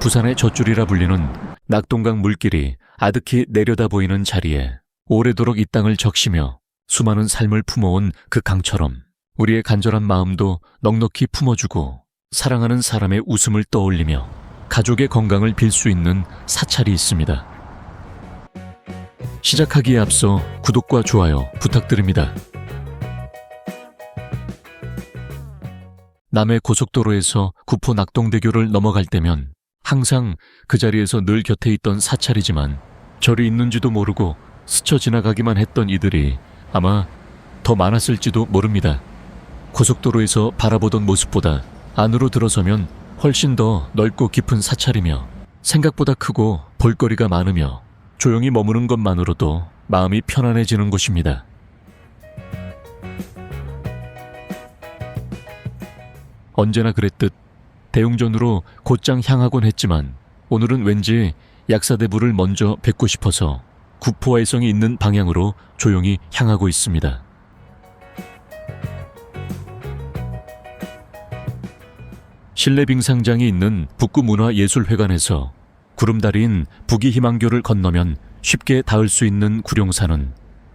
부산의 젖줄이라 불리는 낙동강 물길이 아득히 내려다 보이는 자리에 오래도록 이 땅을 적시며 수많은 삶을 품어온 그 강처럼 우리의 간절한 마음도 넉넉히 품어주고 사랑하는 사람의 웃음을 떠올리며 가족의 건강을 빌 수 있는 사찰이 있습니다. 시작하기에 앞서 구독과 좋아요 부탁드립니다. 남해 고속도로에서 구포 낙동대교를 넘어갈 때면 항상 그 자리에서 늘 곁에 있던 사찰이지만 절이 있는지도 모르고 스쳐 지나가기만 했던 이들이 아마 더 많았을지도 모릅니다. 고속도로에서 바라보던 모습보다 안으로 들어서면 훨씬 더 넓고 깊은 사찰이며 생각보다 크고 볼거리가 많으며 조용히 머무는 것만으로도 마음이 편안해지는 곳입니다. 언제나 그랬듯 대웅전으로 곧장 향하곤 했지만 오늘은 왠지 약사대부를 먼저 뵙고 싶어서 구포화의성이 있는 방향으로 조용히 향하고 있습니다. 실내 빙상장이 있는 북구문화예술회관에서 구름다리인 북이희망교를 건너면 쉽게 닿을 수 있는 구룡산은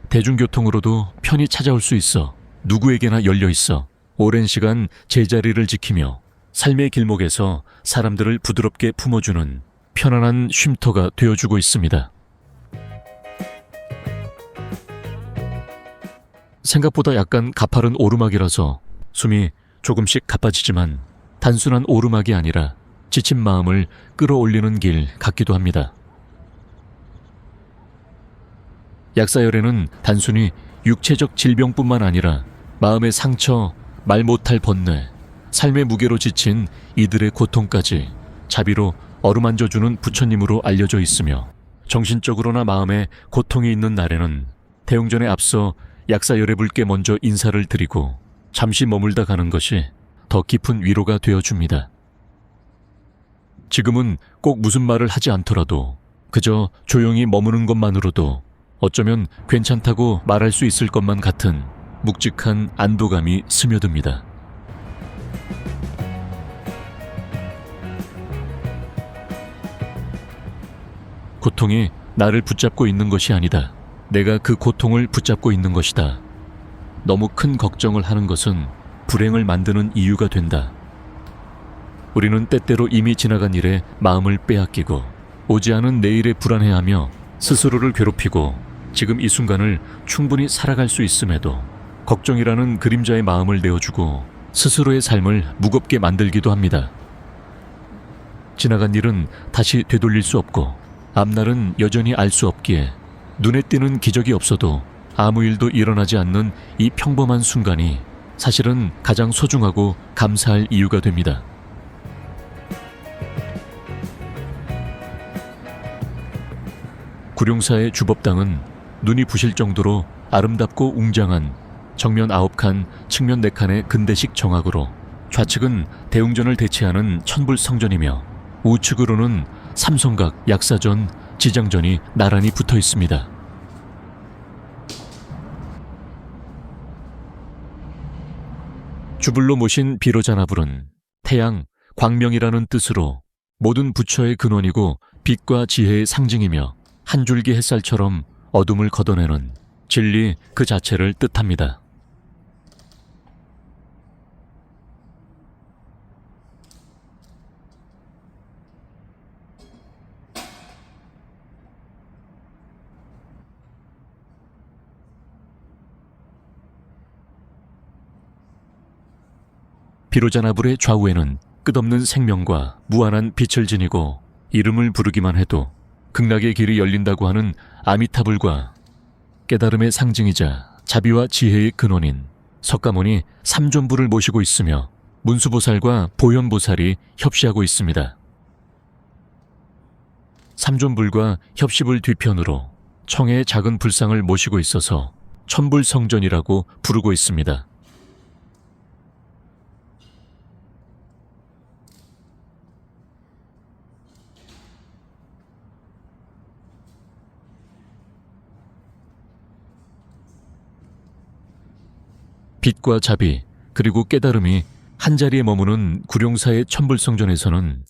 대중교통으로도 편히 찾아올 수 있어 누구에게나 열려 있어 오랜 시간 제자리를 지키며 삶의 길목에서 사람들을 부드럽게 품어주는 편안한 쉼터가 되어주고 있습니다. 생각보다 약간 가파른 오르막이라서 숨이 조금씩 가빠지지만 단순한 오르막이 아니라 지친 마음을 끌어올리는 길 같기도 합니다. 약사열에는 단순히 육체적 질병뿐만 아니라 마음의 상처, 말 못할 번뇌, 삶의 무게로 지친 이들의 고통까지 자비로 어루만져주는 부처님으로 알려져 있으며 정신적으로나 마음에 고통이 있는 날에는 대웅전에 앞서 약사 열애불께 먼저 인사를 드리고 잠시 머물다 가는 것이 더 깊은 위로가 되어줍니다. 지금은 꼭 무슨 말을 하지 않더라도 그저 조용히 머무는 것만으로도 어쩌면 괜찮다고 말할 수 있을 것만 같은 묵직한 안도감이 스며듭니다. 고통이 나를 붙잡고 있는 것이 아니다. 내가 그 고통을 붙잡고 있는 것이다. 너무 큰 걱정을 하는 것은 불행을 만드는 이유가 된다. 우리는 때때로 이미 지나간 일에 마음을 빼앗기고 오지 않은 내일에 불안해하며 스스로를 괴롭히고 지금 이 순간을 충분히 살아갈 수 있음에도 걱정이라는 그림자의 마음을 내어주고 스스로의 삶을 무겁게 만들기도 합니다. 지나간 일은 다시 되돌릴 수 없고 앞날은 여전히 알 수 없기에 눈에 띄는 기적이 없어도 아무 일도 일어나지 않는 이 평범한 순간이 사실은 가장 소중하고 감사할 이유가 됩니다. 구룡사의 주법당은 눈이 부실 정도로 아름답고 웅장한 정면 9칸, 측면 4칸의 근대식 정학으로 좌측은 대웅전을 대체하는 천불성전이며 우측으로는 삼성각, 약사전, 지장전이 나란히 붙어 있습니다. 주불로 모신 비로자나불은 태양, 광명이라는 뜻으로 모든 부처의 근원이고 빛과 지혜의 상징이며 한 줄기 햇살처럼 어둠을 걷어내는 진리 그 자체를 뜻합니다. 비로자나불의 좌우에는 끝없는 생명과 무한한 빛을 지니고 이름을 부르기만 해도 극락의 길이 열린다고 하는 아미타불과 깨달음의 상징이자 자비와 지혜의 근원인 석가모니 삼존부를 모시고 있으며 문수보살과 보현보살이 협시하고 있습니다. 삼존불과 협시불 뒤편으로 청해의 작은 불상을 모시고 있어서 천불성전이라고 부르고 있습니다. 빛과 자비 그리고 깨달음이 한 자리에 머무는 구룡사의 천불성전에서는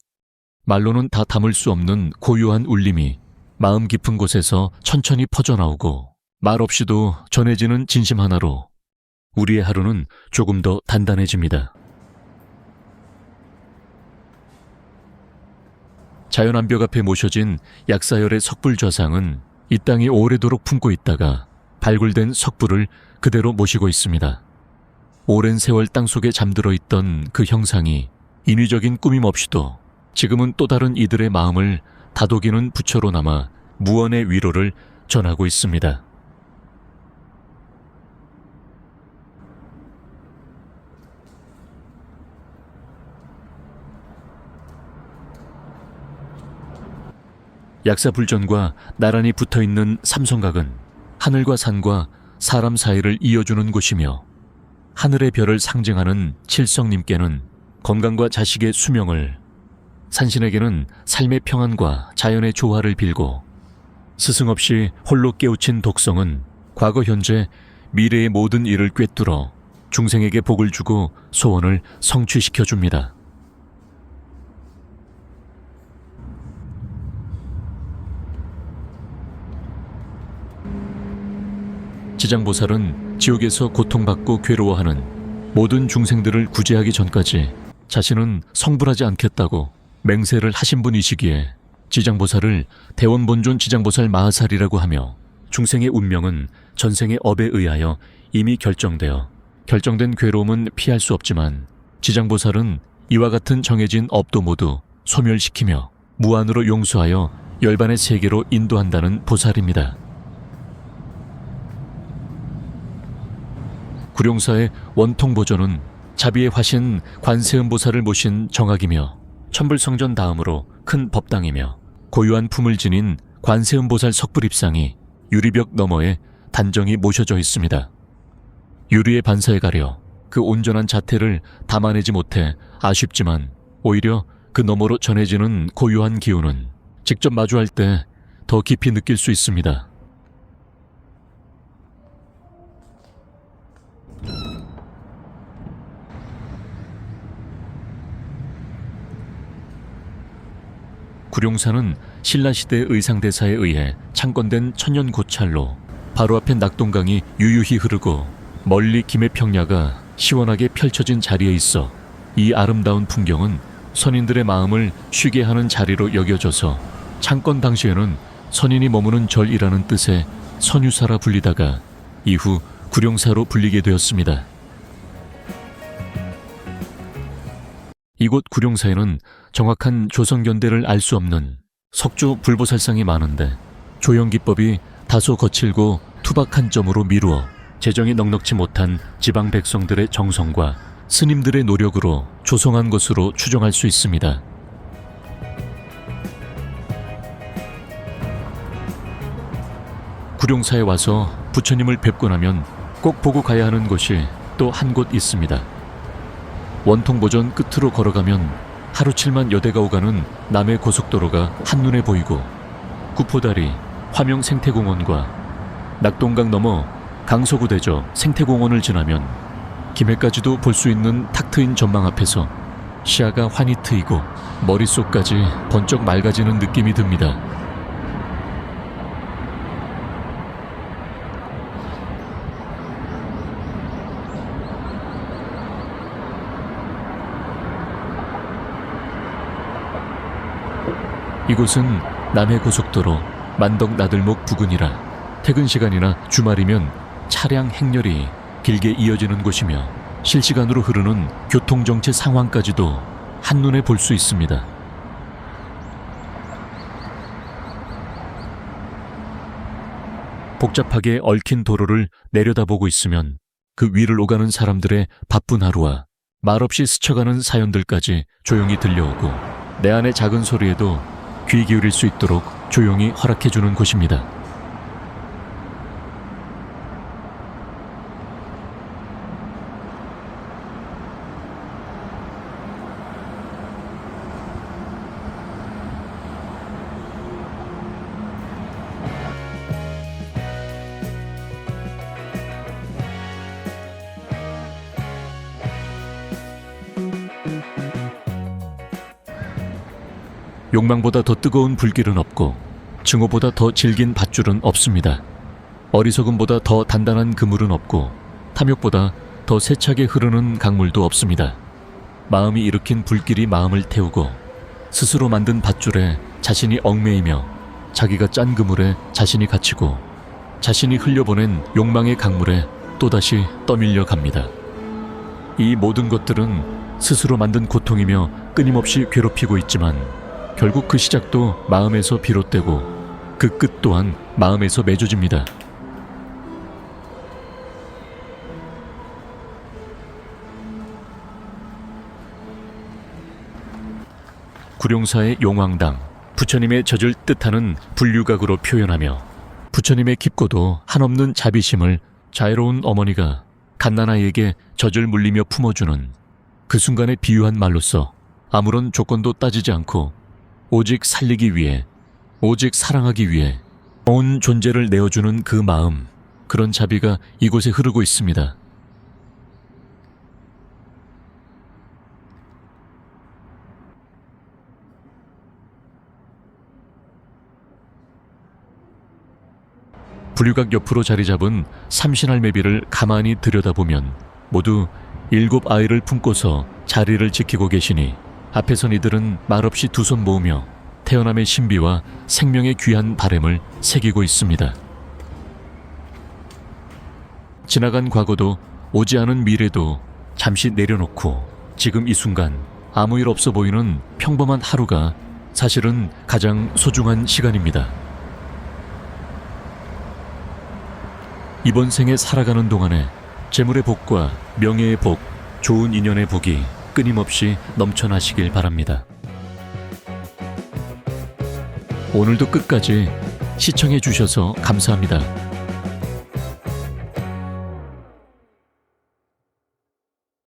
말로는 다 담을 수 없는 고요한 울림이 마음 깊은 곳에서 천천히 퍼져나오고 말 없이도 전해지는 진심 하나로 우리의 하루는 조금 더 단단해집니다. 자연암벽 앞에 모셔진 약사열의 석불좌상은 이 땅이 오래도록 품고 있다가 발굴된 석불을 그대로 모시고 있습니다. 오랜 세월 땅속에 잠들어 있던 그 형상이 인위적인 꾸밈 없이도 지금은 또 다른 이들의 마음을 다독이는 부처로 남아 무언의 위로를 전하고 있습니다. 약사불전과 나란히 붙어 있는 삼성각은 하늘과 산과 사람 사이를 이어주는 곳이며 하늘의 별을 상징하는 칠성님께는 건강과 자식의 수명을 산신에게는 삶의 평안과 자연의 조화를 빌고 스승 없이 홀로 깨우친 독성은 과거 현재 미래의 모든 일을 꿰뚫어 중생에게 복을 주고 소원을 성취시켜 줍니다. 지장보살은 지옥에서 고통받고 괴로워하는 모든 중생들을 구제하기 전까지 자신은 성불하지 않겠다고 맹세를 하신 분이시기에 지장보살을 대원본존 지장보살 마하살이라고 하며 중생의 운명은 전생의 업에 의하여 이미 결정되어 결정된 괴로움은 피할 수 없지만 지장보살은 이와 같은 정해진 업도 모두 소멸시키며 무한으로 용서하여 열반의 세계로 인도한다는 보살입니다. 구룡사의 원통 보존은 자비의 화신 관세음보살을 모신 정학이며 천불성전 다음으로 큰 법당이며 고유한 품을 지닌 관세음보살 석불 입상이 유리벽 너머에 단정히 모셔져 있습니다. 유리의 반사에 가려 그 온전한 자태를 담아내지 못해 아쉽지만 오히려 그 너머로 전해지는 고유한 기운은 직접 마주할 때 더 깊이 느낄 수 있습니다. 구룡산은 신라시대 의상대사에 의해 창건된 천년 고찰로 바로 앞에 낙동강이 유유히 흐르고 멀리 김해평야가 시원하게 펼쳐진 자리에 있어 이 아름다운 풍경은 선인들의 마음을 쉬게 하는 자리로 여겨져서 창건 당시에는 선인이 머무는 절이라는 뜻의 선유사라 불리다가 이후 구룡사로 불리게 되었습니다. 이곳 구룡사에는 정확한 조선견대를 알 수 없는 석조 불보살상이 많은데 조형기법이 다소 거칠고 투박한 점으로 미루어 재정이 넉넉지 못한 지방 백성들의 정성과 스님들의 노력으로 조성한 것으로 추정할 수 있습니다. 구룡사에 와서 부처님을 뵙고 나면 꼭 보고 가야 하는 곳이 또 한 곳 있습니다. 원통보전 끝으로 걸어가면 하루칠만 여대가 오가는 남해 고속도로가 한눈에 보이고 구포다리 화명 생태공원과 낙동강 넘어 강서구대저 생태공원을 지나면 김해까지도 볼 수 있는 탁 트인 전망 앞에서 시야가 환히 트이고 머릿속까지 번쩍 맑아지는 느낌이 듭니다. 이곳은 남해 고속도로 만덕 나들목 부근이라 퇴근 시간이나 주말이면 차량 행렬이 길게 이어지는 곳이며 실시간으로 흐르는 교통정체 상황까지도 한눈에 볼 수 있습니다. 복잡하게 얽힌 도로를 내려다보고 있으면 그 위를 오가는 사람들의 바쁜 하루와 말없이 스쳐가는 사연들까지 조용히 들려오고 내 안의 작은 소리에도 귀 기울일 수 있도록 조용히 허락해주는 곳입니다. 욕망보다 더 뜨거운 불길은 없고 증오보다 더 질긴 밧줄은 없습니다. 어리석음보다 더 단단한 그물은 없고 탐욕보다 더 세차게 흐르는 강물도 없습니다. 마음이 일으킨 불길이 마음을 태우고 스스로 만든 밧줄에 자신이 얽매이며 자기가 짠 그물에 자신이 갇히고 자신이 흘려보낸 욕망의 강물에 또다시 떠밀려 갑니다. 이 모든 것들은 스스로 만든 고통이며 끊임없이 괴롭히고 있지만 결국 그 시작도 마음에서 비롯되고 그 끝 또한 마음에서 맺어집니다. 구룡사의 용왕당, 부처님의 젖을 뜻하는 분류각으로 표현하며 부처님의 깊고도 한없는 자비심을 자애로운 어머니가 갓난아이에게 젖을 물리며 품어주는 그 순간에 비유한 말로써 아무런 조건도 따지지 않고 오직 살리기 위해 오직 사랑하기 위해 온 존재를 내어주는 그 마음 그런 자비가 이곳에 흐르고 있습니다. 불유각 옆으로 자리 잡은 삼신할매비를 가만히 들여다보면 모두 일곱 아이를 품고서 자리를 지키고 계시니 앞에선 이들은 말없이 두 손 모으며 태어남의 신비와 생명의 귀한 바램을 새기고 있습니다. 지나간 과거도 오지 않은 미래도 잠시 내려놓고 지금 이 순간 아무 일 없어 보이는 평범한 하루가 사실은 가장 소중한 시간입니다. 이번 생에 살아가는 동안에 재물의 복과 명예의 복, 좋은 인연의 복이 끊임없이 넘쳐나시길 바랍니다. 오늘도 끝까지 시청해 주셔서 감사합니다.